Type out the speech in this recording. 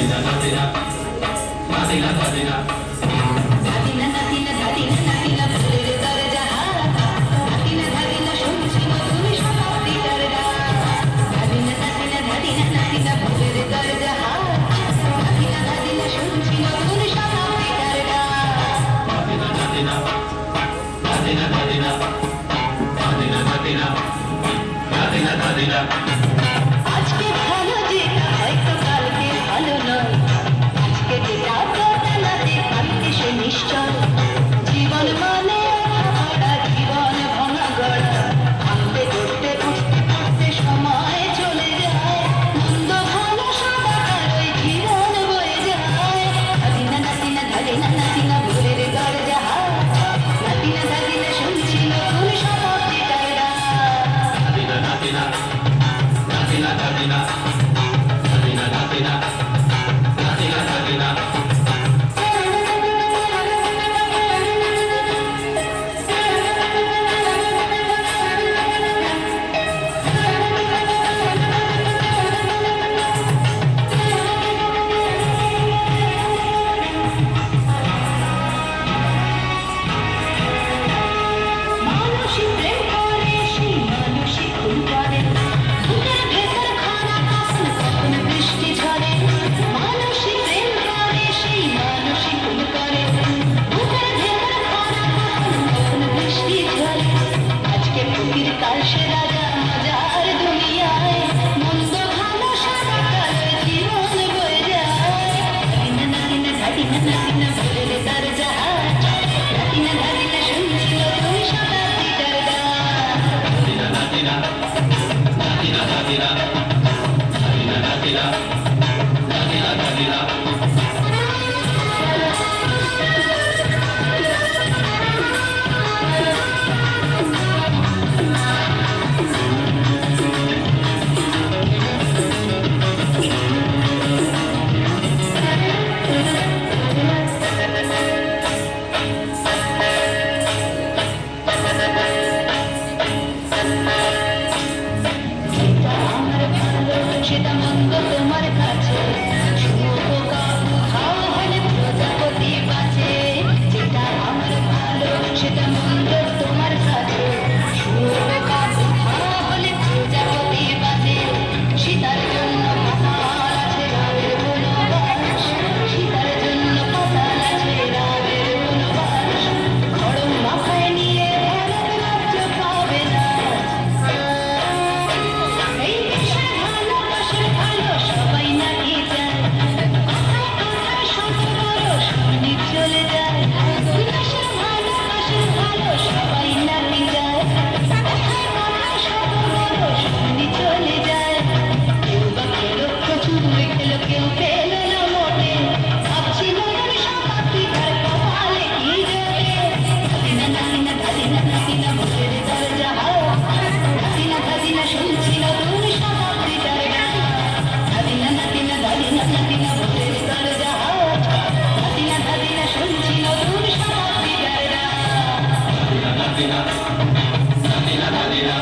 သေးတာနားသေးတာနားသေးတာနားသေးတာ Medina. Ende, Ende, Ende.